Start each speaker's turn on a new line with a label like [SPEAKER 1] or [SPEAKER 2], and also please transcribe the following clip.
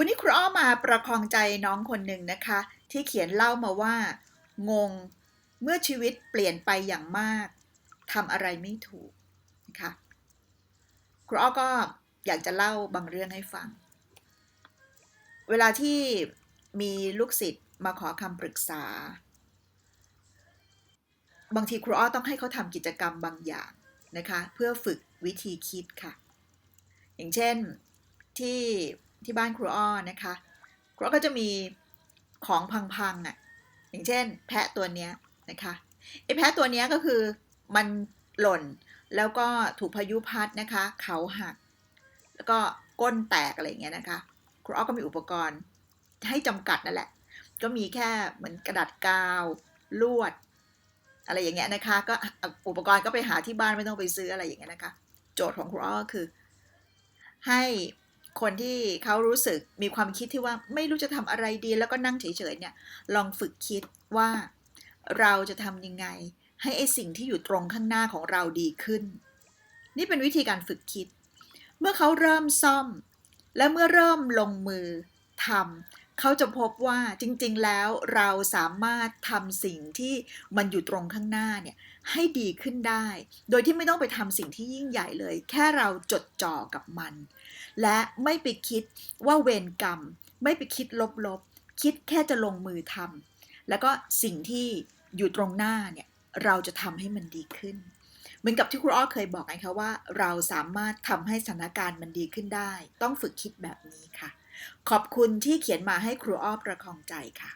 [SPEAKER 1] วันนี้ครูอ้อมาประคองใจน้องคนหนึ่งนะคะ ที่เขียนเล่ามาว่า งงเมื่อชีวิตเปลี่ยนไปอย่างมากทำอะไรไม่ถูกนะคะครูอ้อก็อยากจะเล่าบางเรื่องให้ฟัง เวลาที่มีลูกศิษย์มาขอคำปรึกษา บางทีครูอ้อต้องให้เขาทำกิจกรรมบางอย่างนะคะ เพื่อฝึกวิธีคิดค่ะ อย่างเช่นที่ ที่บ้านครูอ้อนะคะครูอ้อก็จะมีของพังๆอะอย่างเช่น แพะตัวเนี้ยนะคะไอ้แพะตัวเนี้ยก็คือมันหล่นแล้วก็ถูกพายุพัดนะคะ เขาหัก แล้วก็ก้นแตกอะไรอย่างเงี้ยนะคะครูอ้อก็มีอุปกรณ์ให้จำกัดนั่นแหละ ก็มีแค่เหมือนกระดาษกาวลวด อะไรอย่างเงี้ยนะคะ ก็อุปกรณ์ก็ไปหาที่บ้านไม่ต้องไปซื้ออะไรอย่างเงี้ยนะคะ โจทย์ของครูอ้อก็คือ ให้ คนที่เขารู้สึกมีความคิดที่ว่าไม่รู้จะทำอะไรดีแล้วก็นั่งเฉยๆเนี่ยลองฝึกคิดว่าเราจะทำยังไง ให้ไอสิ่งที่อยู่ตรงข้างหน้าของเราดีขึ้น นี่เป็นวิธีการฝึกคิด เมื่อเขาเริ่มซ่อม และเมื่อเริ่มลงมือ ทำเขาจะพบว่าจริงๆแล้วเราสามารถทำสิ่งที่มันอยู่ตรงข้างหน้าเนี่ยให้ดีขึ้นได้ โดยที่ไม่ต้องไปทำสิ่งที่ยิ่งใหญ่เลย แค่เราจดจ่อกับมัน และไม่ไปคิดว่าเวรกรรม ไม่ไปคิดลบๆ คิดแค่จะลงมือทำแล้วก็สิ่งที่อยู่ตรงหน้าเนี่ยเราจะทำให้มันดีขึ้น เหมือนกับที่ครูอ้อเคยบอกไงคะว่า เราสามารถทำให้สถานการณ์มันดีขึ้นได้ ต้องฝึกคิดแบบนี้ค่ะ ขอบคุณที่เขียนมาให้ครูอ้อประคองใจค่ะ